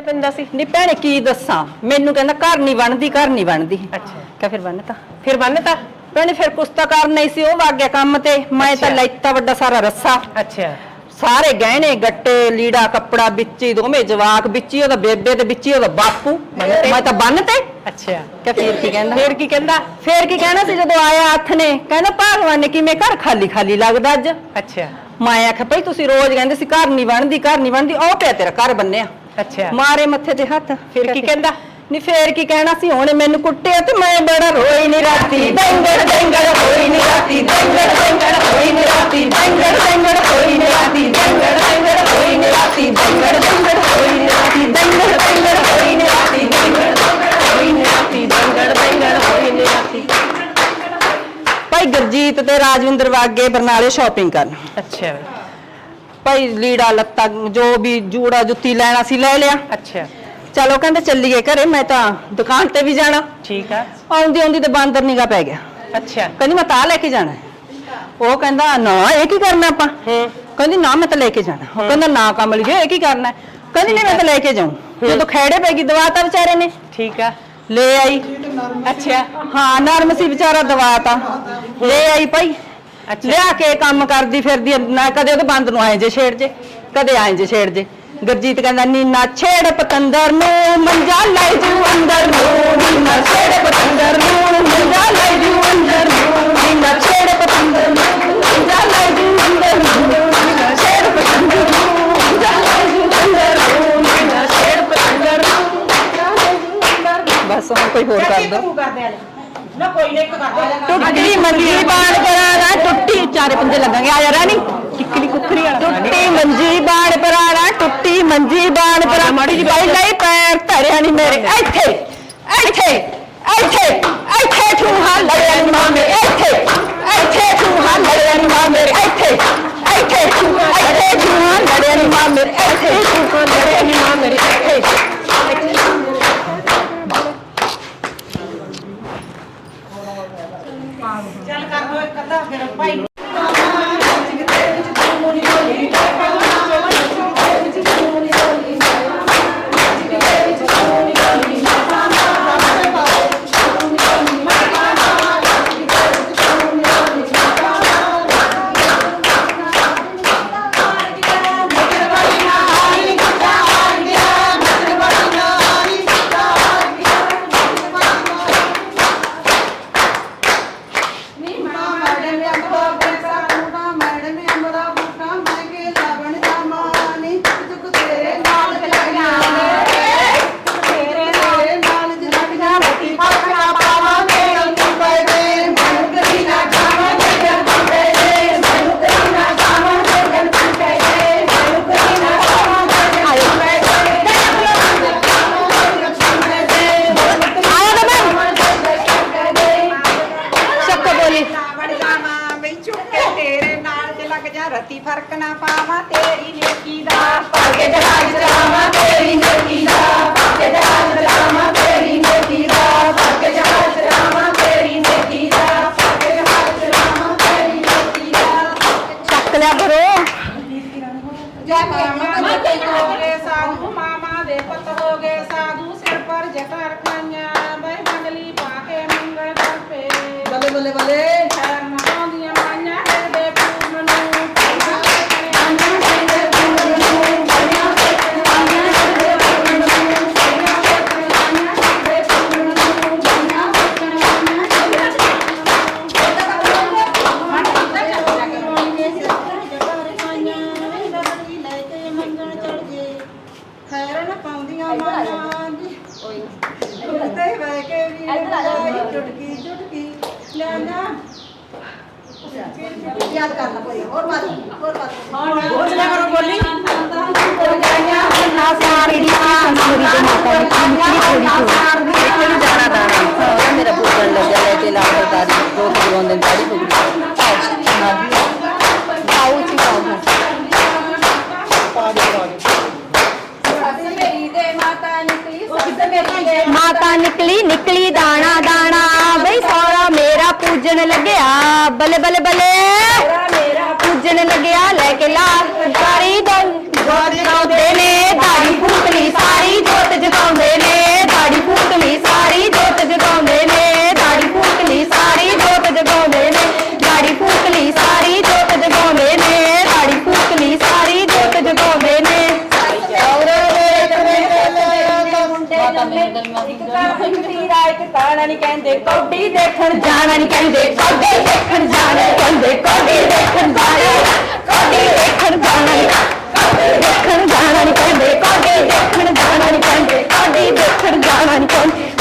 ਪੈਂਦਾ ਸੀ। ਨੀ ਭੈਣੇ ਕੀ ਦੱਸਾਂ? ਮੈਨੂੰ ਕਹਿੰਦਾ ਘਰ ਨਹੀਂ ਬਣਦੀ ਘਰ ਨਹੀਂ ਬਣਦੀ। ਅੱਛਾ। ਕਹ ਫਿਰ ਬਣਤਾ ਫਿਰ ਬੰਨਤਾ। ਭੈਣੇ ਫਿਰ ਕੁਛ ਤਾਂ ਕਰਨਾ ਹੀ ਸੀ ਉਹ ਵਗ ਗਿਆ ਕੰਮ ਤੇ। ਮੈਂ ਤਾਂ ਅੱਛਾ। ਲੈਤਾ ਵੱਡਾ ਸਾਰਾ ਰੱਸਾ। ਅੱਛਾ। ਸਾਰੇ ਗਹਿਣੇ ਗੱਟੇ ਲੀੜਾ ਕੱਪੜਾ ਵਿੱਚ ਹੀ ਦੋਵੇਂ ਜਵਾਕ ਵਿੱਚ ਹੀ ਉਹਦਾ ਬੇਬੇ ਤੇ ਵਿੱਚ ਹੀ ਉਹਦਾ ਬਾਪੂ। ਬੰਨ੍ਹਤੇ? ਮੈਂ ਤਾਂ ਬੰਨਤੇ। ਅੱਛਾ। ਕਹ ਫਿਰ ਕੀ ਕਹਿੰਦਾ? ਫਿਰ ਕੀ ਕਹਿੰਦਾ? ਫੇਰ ਕੀ ਕਹਿਣਾ ਸੀ ਜਦੋਂ ਆਇਆ ਹੱਥ ਨੇ? ਕਹਿੰਦਾ ਭਗਵਾਨ ਨੇ ਕਿਵੇਂ ਘਰ ਖਾਲੀ ਖਾਲੀ ਲੱਗਦਾ ਅੱਜ? ਅੱਛਾ। ਮੈਂ ਆਖਿਆ ਭਈ ਤੁਸੀਂ ਰੋਜ਼ ਕਹਿੰਦੇ ਸੀ ਘਰ ਨਹੀਂ ਬਣਦੀ ਘਰ ਨਹੀਂ ਬਣਦੀ ਉਹ ਪਿਆ ਤੇਰਾ ਘਰ ਬੰਨਿਆ। ਅੱਛਾ। ਮਾਰੇ ਮੱਥੇ ਤੇ ਹੱਥ ਫਿਰ ਕੀ ਕਹਿੰਦਾ? ਨਹੀਂ ਫੇਰ ਕੀ ਕਹਿਣਾ ਸੀ? ਹੁਣ ਮੈਨੂੰ ਕੁੱਟਿਆ ਤੇ ਮੈਂ ਬੜਾ ਰੋਈ ਨਹੀਂ ਰਾਤੀ। ਡੰਗੜ ਡੰਗੜ ਹੋਈ ਨਹੀਂ ਰਾਤੀ ਡੰਗੜ ਡੰਗੜ ਹੋਈ ਨਹੀਂ ਰਾਤੀ ਡੰਗੜ ਡੰਗੜ ਹੋਈ ਨਹੀਂ ਰਾਤੀ ਡੰਗੜ ਡੰਗੜ ਹੋਈ ਨਹੀਂ ਰਾਤੀ ਡੰਗੜ ਡੰਗੜ ਹੋਈ ਨਹੀਂ ਰਾਤੀ ਡੰਗੜ ਡੰਗੜ ਹੋਈ ਨਹੀਂ ਰਾਤੀ ਡੰਗੜ ਡੰਗੜ ਹੋਈ ਨਹੀਂ ਰਾਤੀ ਡੰਗੜ ਡੰਗੜ ਹੋਈ ਨਹੀਂ ਰਾਤੀ। ਭਾਈ ਗੁਰਜੀਤ ਤੇ ਰਾਜਵਿੰਦਰ ਵਾਗੇ ਬਰਨਾਲੇ ਸ਼ਾਪਿੰਗ ਕਰਨ। ਅੱਛਾ ਭਾਈ ਲੀੜਾ ਲੱਤਾ ਜੋ ਵੀ ਜੂੜਾ ਜੁੱਤੀ ਲੈਣਾ ਸੀ ਲੈ ਲਿਆ। ਅੱਛਾ। ਚਲੋ ਕਹਿੰਦੇ ਚੱਲੀਏ ਘਰੇ ਮੈਂ ਤਾਂ ਦੁਕਾਨ ਤੇ ਵੀ ਜਾਣਾ। ਠੀਕ ਆ। ਆਉਂਦੀ ਆਉਂਦੀ ਤੇ ਬਾਂਦਰ ਨਿਗਾ ਪੈ ਗਿਆ। ਅੱਛਾ। ਕਹਿੰਦੀ ਮੈਂ ਤਾਂ ਲੈ ਕੇ ਜਾਣਾ। ਹੈ। ਉਹ ਕਹਿੰਦਾ ਨਾ ਇਹ ਕੀ ਕਰਨਾ ਆਪਾਂ? ਹੂੰ। ਕਹਿੰਦੀ ਨਾ ਮੈਂ ਤਾਂ ਲੈ ਕੇ ਜਾਣਾ। ਉਹ ਕਹਿੰਦਾ ਨਾ ਕਮਲ ਜੀ ਇਹ ਕੀ ਕਰਨਾ? ਹੈ? ਕਹਿੰਦੀ ਨਹੀਂ ਮੈਂ ਤਾਂ ਲੈ ਕੇ ਜਾਉਂ ਜਦੋਂ ਖੈੜੇ ਪੈ ਗਈ ਦਵਾਤਾ ਵਿਚਾਰੇ ਨੇ। ਠੀਕ ਆ। ਲੈ ਆਈ। ਅੱਛਾ ਹਾਂ ਨਰਮ ਸੀ ਵਿਚਾਰਾ ਦਵਾਤਾ ਲੈ ਆਈ ਭਾਈ। ਅੱਛਾ। ਲਿਆ ਕੇ ਕੰਮ ਕਰਦੀ ਫਿਰਦੀ ਨਾ ਕਦੇ ਉਹਦੇ ਬੰਦ ਨੂੰ ਆਏ ਜੇ ਛੇੜ ਜੇ। ਕਦੇ ਆਏ ਜੇ ਛੇੜ ਜੇ। ਗੁਰਜੀਤ ਕਹਿੰਦਾ ਨੀਨਾ ਛੇੜ ਪਤੰਦਰ ਨੂੰ ਮੰਜਾ ਲੈ ਜੂ ਅੰਦਰ ਨੂੰ ਨੀਨਾ ਛੇੜ ਪਤੰਦਰ ਚਾਰੇ ਪੰਜੇ ਲੱਗਾਂਗੇ ਆ ਜਾ ਰਾਣੀ। ਕਿੱਕਲੀ ਕੁੱਕਰੀ ਵਾਲਾ ਟੁੱਟੀ ਮੰਜੀ ਬਾਣ ਪਰਾਣਾ ਟੁੱਟੀ ਮੰਜੀ ਬਾਣ ਪਰਾ ਮਾੜੀ ਜੀ ਬਾਈ ਲਈ ਪੈਰ ਧਰਿਆ ਨਹੀਂ ਮੇਰੇ। ਇੱਥੇ ਇੱਥੇ ਇੱਥੇ। ਲਿਆ ਕਰੋ। ਸਾਧੂ ਮਾਮਾ ਦੇ ਪੁੱਤ ਹੋ ਗਏ ਸਾਧੂ। ਸਿਰ ਪਰ ਜਕਰ ਖਾਈਆਂ ਬੈ ਮੰਗਲੀ ਪਾ ਕੇ ਮੰਗਲ ਕਰਪੇ। ਬੱਲੇ ਬੱਲੇ ਬੱਲੇ। ਮਾਤਾ ਨਿਕਲੀ ਨਿਕਲੀ ਦਾਣਾ ਦਾਣਾ। ਬਈ ਸੋਹਰਾ ਮੇਰਾ ਪੂਜਣ ਲੱਗਿਆ। ਬੱਲੇ ਬੱਲੇ ਬੱਲੇ। ਮੇਰਾ ਪੂਜਣ ਲੱਗਿਆ ਲੈ ਕੇ ਲਾ ਸਾਰੀ ਦੋ ਇੱਕ ਨਹੀਂ ਕਹਿੰਦੇ, ਕੌਡੀ ਦੇਖਣ ਜਾਣਾ ਨਹੀਂ ਕਹਿੰਦੇ, ਕੌਡੀ ਦੇਖਣ ਜਾਣਾ ਨੀ ਕਹਿੰਦੇ, ਕੌਡੀ ਦੇਖਣ ਜਾਣਾ ਕੌਡੀ ਦੇਖਣ ਜਾਣਾ ਨੀ ਕੌਡੀ ਦੇਖਣ ਜਾਣਾ ਨਹੀਂ ਕਹਿੰਦੇ, ਕੌਡੀ ਦੇਖਣ ਜਾਣਾ ਨਹੀਂ ਕਹਿੰਦੇ, ਕੌਡੀ ਦੇਖਣ ਜਾਣਾ ਨਹੀਂ ਕਹਿੰਦੇ।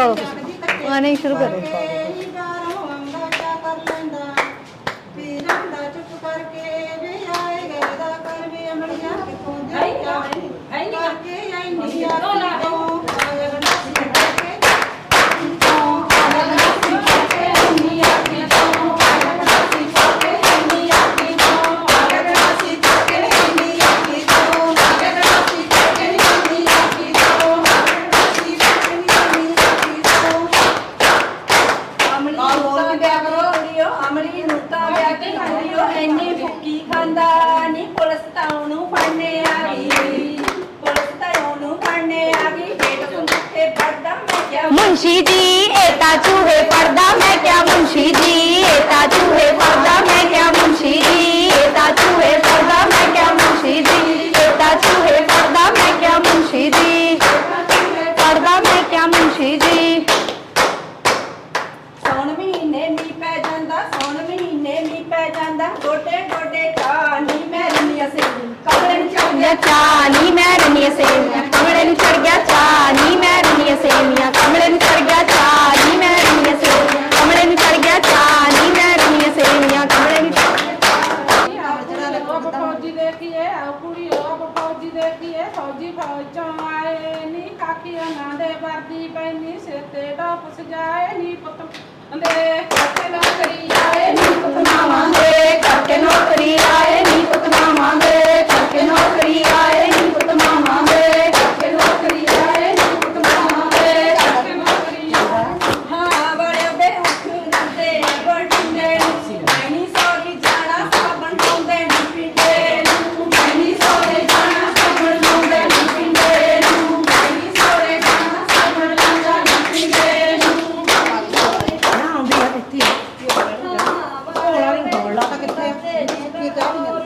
ਚਲੋ ਆਨੇ ਸ਼ੁਰੂ ਕਰੋ ਮੈਂ ਮੁੰਸ਼ੀ ਜੀ ਏਤਾ ਚੂਹੇ ਪੜਦਾ ਮੈਂ ਕਿਆ ਮੁੰਸ਼ੀ ਜੀ ਏਤਾ ਚੂਹੇ ਪੜਦਾ ਮੈਂ ਕਿਆ ਮੁੰਸ਼ੀ ਜੀ ਏਤਾ ਚੂਹੇ ਪੜਦਾ ਮੈਂ ਕਿਆ ਮੁੰਸ਼ੀ ਜੀ ਏਤਾ ਚੂਹੇ ਪੜਦਾ ਮੈਂ ਕਿਆ ਮੁੰਸ਼ੀ ਜੀ ਪੜਦਾ ਮੈਂ ਕਿਆ ਮੁੰਸ਼ੀ ਜੀ। ਸੌਣ ਮਹੀਨੇ ਮੀਂਹ ਪੈ ਜਾਂਦਾ ਸੌਣ ਮਹੀਨੇ ਮੀਂਹ ਪੈ ਜਾਂਦਾ ਗੋਡੇ ਗੋਡੇ ਕਾਨੀ ਮੈਰਨੀ ਅਸੇ ਕਮਰੇ ਨੂੰ ਗਿਆ ਚਾਹੀਏ ਚਾਨੀ ਮੈਂ ਰੰਨੀਆਂ ਸੇਵੀਆਂ। ਕਮਲੇ ਨੂੰ ਚੜ ਗਿਆ ਚਾਨੀ ਮੈਂ ਰੰਨੀਆਂ ਸੇਵੀਆਂ ਕਮਲੇ ਨੂੰ ਚੜ ਗਿਆ ਚਾਨੀ ਮੈਂ ਰੰਨੀਆਂ ਸੇਵੀਆਂ ਕਮਲੇ ਨੂੰ ਚੜ ਗਿਆ ਚਾਨੀ ਮੈਂ ਰੰਨੀਆਂ ਸੇਵੀਆਂ ਕਮਲੇ ਨੂੰ ਉਹ ਫੌਜੀ ਦੇਖੀਏ ਆ ਕੁੜੀ ਉਹ ਫੌਜੀ ਦੇਖੀਏ। ਫੌਜੀ ਫੌਜ ਚੋਂ ਆਏ ਨੀ ਕਾਕੀ ਉਹਨਾਂ ਦੇ ਵਰਦੀ ਪੈਣੀ ਸਿਰ ਤੇ ਡੋਪ ਸਜਾਏ ਨੀ ਪੁੱਤ। ਦੇ ਕੋਤੇ ਨੌਕਰੀ ਲੋ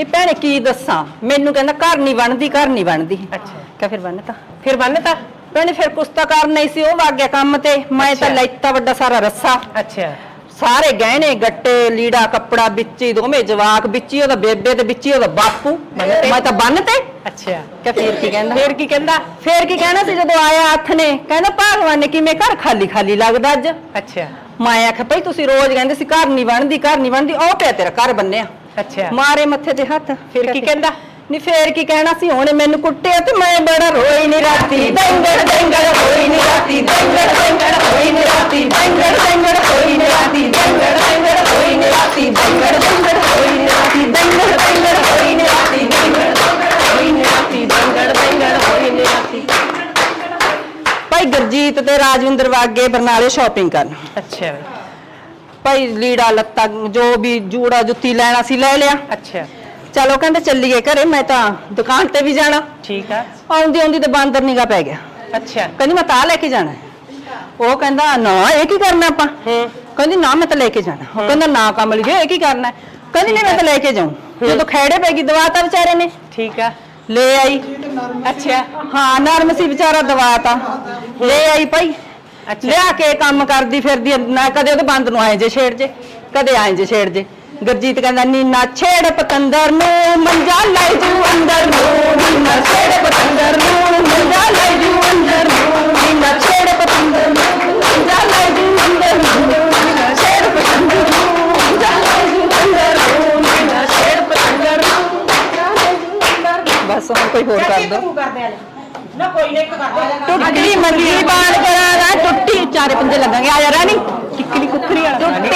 ਨਹੀਂ ਭੈਣੇ ਕੀ ਦੱਸਾਂ? ਮੈਨੂੰ ਕਹਿੰਦਾ ਘਰ ਨਹੀਂ ਬਣਦੀ ਘਰ ਨਹੀਂ ਬਣਦੀ। ਅੱਛਾ। ਕਹ ਫਿਰ ਬਣਤਾ। ਫਿਰ ਬੰਨਤਾ ਭੈਣੇ ਫਿਰ ਕੁਛ ਤਾਂ ਕਰਨਾ ਹੀ ਸੀ ਉਹ ਵਗ ਗਿਆ ਕੰਮ ਤੇ। ਮੈਂ ਤਾਂ ਅੱਛਾ। ਲੈਤਾ ਵੱਡਾ ਸਾਰਾ ਰੱਸਾ। ਅੱਛਾ। ਸਾਰੇ ਗਹਿਣੇ ਗੱਟੇ ਲੀੜਾ ਕੱਪੜਾ ਵਿੱਚ ਦੋਵੇਂ ਜਵਾਕ ਵਿੱਚ ਉਹਦਾ ਬੇਬੇ ਤੇ ਵਿੱਚ ਉਹਦਾ ਬਾਪੂ? ਮੈਂ ਤਾਂ ਬੰਨ ਤੇ ਅੱਛਾ ਫੇਰ ਕੀ ਕਹਿੰਦਾ? ਫਿਰ ਕੀ ਕਹਿੰਦਾ? ਫੇਰ ਕੀ ਕਹਿਣਾ ਸੀ ਜਦੋਂ ਆਇਆ ਹੱਥ ਨੇ? ਕਹਿੰਦਾ ਭਗਵਾਨ ਨੇ ਕਿਵੇਂ ਘਰ ਖਾਲੀ ਖਾਲੀ ਲੱਗਦਾ ਅੱਜ? ਅੱਛਾ। ਮੈਂ ਆਖਿਆ ਭਈ ਤੁਸੀਂ ਰੋਜ਼ ਕਹਿੰਦੇ ਸੀ ਘਰ ਨਹੀਂ ਬਣਦੀ ਘਰ ਨਹੀਂ ਬਣਦੀ ਉਹ ਪਿਆ ਤੇਰਾ ਘਰ ਬੰਨਿਆ। ਅੱਛਾ। ਮਾਰੇ ਮੱਥੇ ਤੇ ਹੱਥ। ਫਿਰ ਕੀ ਕਹਿੰਦਾ? ਨਹੀਂ ਫੇਰ ਕੀ ਕਹਿਣਾ ਸੀ? ਹੁਣ ਮੈਨੂੰ ਕੁੱਟਿਆ ਤੇ ਮੈਂ ਬੜਾ ਰੋਈ ਨਹੀਂ ਰਾਤੀ। ਦੰਗੜ ਦੰਗੜ ਹੋਈ ਨਹੀਂ ਰਾਤੀ ਦੰਗੜ ਦੰਗੜ ਹੋਈ ਨਹੀਂ ਰਾਤੀ ਦੰਗੜ ਦੰਗੜ ਹੋਈ ਨਹੀਂ ਰਾਤੀ ਦੰਗੜ ਦੰਗੜ ਹੋਈ ਨਹੀਂ ਰਾਤੀ ਦੰਗੜ ਦੰਗੜ ਹੋਈ ਨਹੀਂ ਰਾਤੀ ਦੰਗੜ ਦੰਗੜ ਹੋਈ ਨਹੀਂ ਰਾਤੀ ਦੰਗੜ ਦੰਗੜ ਹੋਈ ਨਹੀਂ ਰਾਤੀ ਦੰਗੜ ਦੰਗੜ ਹੋਈ ਨਹੀਂ ਰਾਤੀ। ਭਾਈ ਗੁਰਜੀਤ ਤੇ ਰਾਜਵਿੰਦਰ ਵਾਗੇ ਬਰਨਾਲੇ ਸ਼ਾਪਿੰਗ ਕਰਨ। ਅੱਛਾ। ਭਾਈ ਲੀੜਾ ਲੱਤਾ ਜੋ ਵੀ ਜੂੜਾ ਜੁੱਤੀ ਲੈਣਾ ਸੀ ਲੈ ਲਿਆ। ਅੱਛਾ। ਚਲੋ ਕਹਿੰਦੇ ਚੱਲੀਏ ਘਰੇ ਮੈਂ ਤਾਂ ਦੁਕਾਨ ਤੇ ਵੀ ਜਾਣਾ। ਠੀਕ ਆ। ਆਉਂਦੀ ਆਉਂਦੀ ਤੇ ਬਾਂਦਰ ਨਿਗਾ ਪੈ ਗਿਆ। ਅੱਛਾ। ਕਹਿੰਦੀ ਮੈਂ ਤਾਂ ਲੈ ਕੇ ਜਾਣਾ। ਹੈ। ਉਹ ਕਹਿੰਦਾ ਨਾ ਇਹ ਕੀ ਕਰਨਾ ਆਪਾਂ? ਹੂੰ। ਕਹਿੰਦੀ ਨਾ ਮੈਂ ਤਾਂ ਲੈ ਕੇ ਜਾਣਾ। ਉਹ ਕਹਿੰਦਾ ਨਾ ਕਮਲ ਜੀ ਇਹ ਕੀ ਕਰਨਾ ਹੈ? ਕਹਿੰਦੀ ਨਹੀਂ ਮੈਂ ਤਾਂ ਲੈ ਕੇ ਜਾਉਂ ਜਦੋਂ ਖੈੜੇ ਪੈ ਗਈ ਦਵਾਤਾ ਵਿਚਾਰੇ ਨੇ। ਠੀਕ ਆ। ਲੈ ਆਈ। ਅੱਛਾ। ਹਾਂ ਨਰਮ ਸੀ ਵਿਚਾਰਾ ਦਵਾਤਾ ਲੈ ਆਈ ਭਾਈ। ਲਿਆ ਕੇ ਕੰਮ ਕਰਦੀ ਫਿਰਦੀ ਨਾ ਕਦੇ ਉਹਦੇ ਬੰਦ ਨੂੰ ਆਏ ਜੇ ਛੇੜ ਜੇ ਕਦੇ ਆਏ ਜੇ ਛੇੜ ਜੇ। ਗੁਰਜੀਤ ਕਹਿੰਦਾ ਨੀਨਾ ਛੇੜ ਪਤੰਦਰ ਨੂੰ ਮੰਜਾ ਲੈ ਜੂ ਅੰਦਰ ਨੂੰ। ਨੀਨਾ ਛੇੜ ਪਤੰਦਰ ਨੂੰ ਮੰਜਾ ਲੈ ਜੂ ਅੰਦਰ ਨੂੰ। ਨੀਨਾ ਛੇੜ ਪਤੰਦਰ ਨੂੰ ਮੰਜਾ ਲੈ ਜੂ ਅੰਦਰ ਨੂੰ। ਨੀਨਾ ਛੇੜ ਪਤੰਦਰ ਨੂੰ ਮੰਜਾ ਲੈ ਜੂ ਅੰਦਰ ਨੂੰ। ਨੀਨਾ ਛੇੜ ਪਤੰਦਰ ਨੂੰ ਮੰਜਾ ਲੈ ਜੂ ਅੰਦਰ ਨੂੰ। ਬਸ ਹੁਣ ਕੋਈ ਹੋਰ ਕਰ ਦੋ। ਨਾ? ਕੋਈ ਨਹੀਂ ਕਰਦਾ ਟੁੱਟੀ ਮੰਜੀ ਬਾਣ चारे पंजे लगा आ जा रहा नहीं? टुटी